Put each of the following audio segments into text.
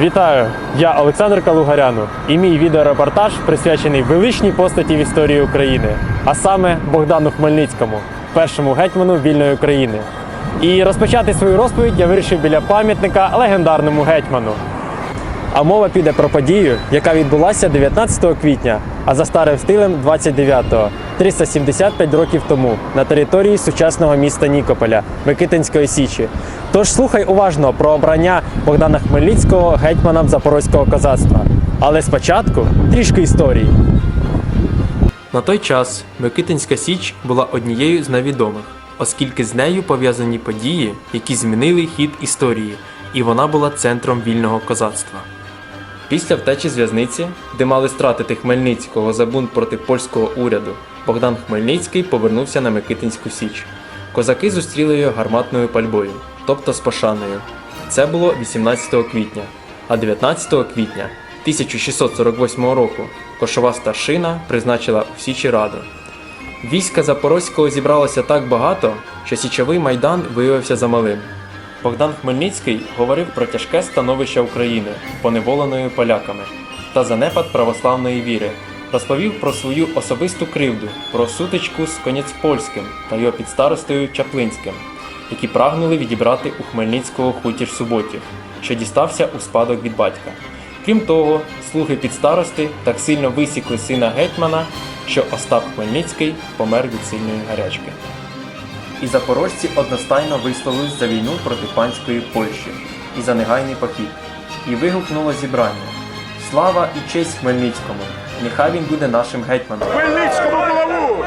Вітаю! Я Олександр Калугаряну і мій відеорепортаж присвячений величній постаті в історії України, а саме Богдану Хмельницькому, першому гетьману вільної України. І розпочати свою розповідь я вирішив біля пам'ятника легендарному гетьману. А мова піде про подію, яка відбулася 19 квітня, а за старим стилем 29-го, 375 років тому, на території сучасного міста Нікополя, Микитинської Січі. Тож слухай уважно про обрання Богдана Хмельницького гетьманом Запорозького козацтва. Але спочатку трішки історії. На той час Микитинська Січ була однією з найвідомих, оскільки з нею пов'язані події, які змінили хід історії, і вона була центром вільного козацтва. Після втечі з в'язниці, де мали стратити Хмельницького за бунт проти польського уряду, Богдан Хмельницький повернувся на Микитинську Січ. Козаки зустріли його гарматною пальбою, тобто з пошаною. Це було 18 квітня, а 19 квітня 1648 року кошова старшина призначила у Січі раду. Війська Запорозького зібралося так багато, що січовий майдан виявився замалим. Богдан Хмельницький говорив про тяжке становище України, поневоленої поляками, та занепад православної віри, розповів про свою особисту кривду, про сутичку з Конецпольським та його підстаростою Чаплинським, які прагнули відібрати у Хмельницького хутір суботів, що дістався у спадок від батька. Крім того, слуги підстарости так сильно висікли сина гетьмана, що Остап Хмельницький помер від сильної гарячки. І запорожці одностайно висловились за війну проти панської Польщі і за негайний похід. І вигукнуло зібрання: Слава і честь Хмельницькому! Нехай він буде нашим гетьманом. Хмельницькому главу!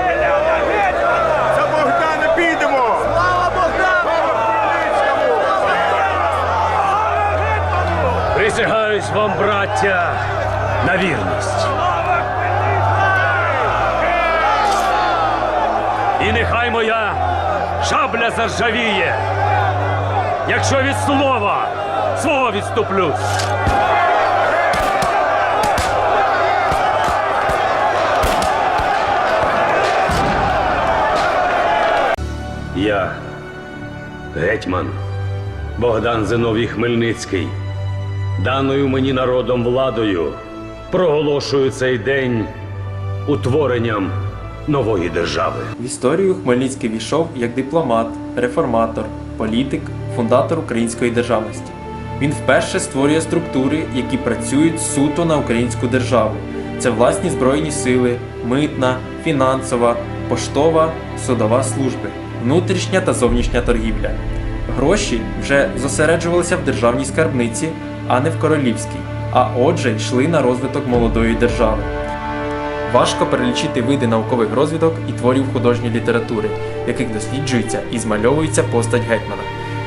За Богдана підемо! Слава Богдану! Присягаюсь вам, браття, на вірність. І нехай моя шабля заржавіє, якщо від слова свого відступлюсь. Гетьман Богдан Зиновій Хмельницький, даною мені народом владою, проголошую цей день утворенням нової держави. В історію Хмельницький війшов як дипломат, реформатор, політик, фундатор української державності. Він вперше створює структури, які працюють суто на українську державу. Це власні збройні сили, митна, фінансова, поштова, судова служби, внутрішня та зовнішня торгівля. Гроші вже зосереджувалися в державній скарбниці, а не в королівській, а отже йшли на розвиток молодої держави. Важко перелічити види наукових розвідок і творів художньої літератури, яких досліджується і змальовується постать гетьмана.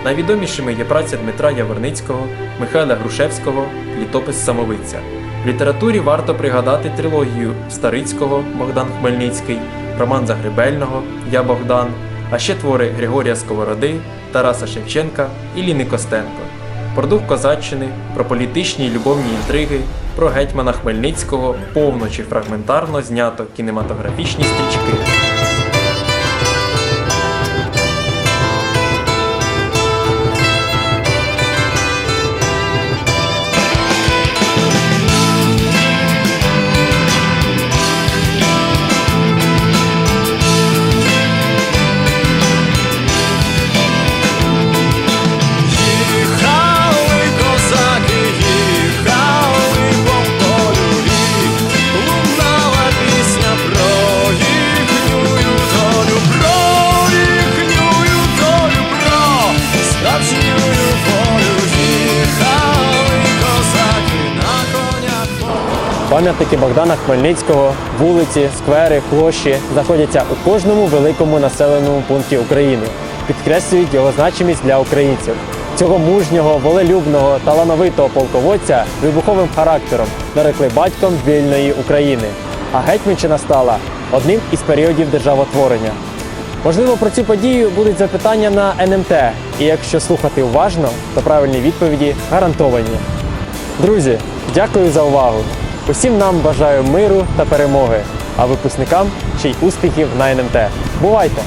Найвідомішими є праця Дмитра Яворницького, Михайла Грушевського, літопис Самовиця. В літературі варто пригадати трилогію Старицького Богдан Хмельницький, роман Загребельного Я Богдан, а ще твори Григорія Сковороди, Тараса Шевченка і Ліни Костенко. Про дух козаччини, про політичні й любовні інтриги, про гетьмана Хмельницького повно чи фрагментарно знято кінематографічні стрічки. Пам'ятники Богдана Хмельницького, вулиці, сквери, площі знаходяться у кожному великому населеному пункті України, підкреслюють його значимість для українців. Цього мужнього, волелюбного, талановитого полководця вибуховим характером нарекли батьком вільної України. А Гетьманщина стала одним із періодів державотворення. Можливо, про цю подію будуть запитання на НМТ, і якщо слухати уважно, то правильні відповіді гарантовані. Друзі, дякую за увагу! Усім нам бажаю миру та перемоги, а випускникам ще й успіхів на НМТ. Бувайте!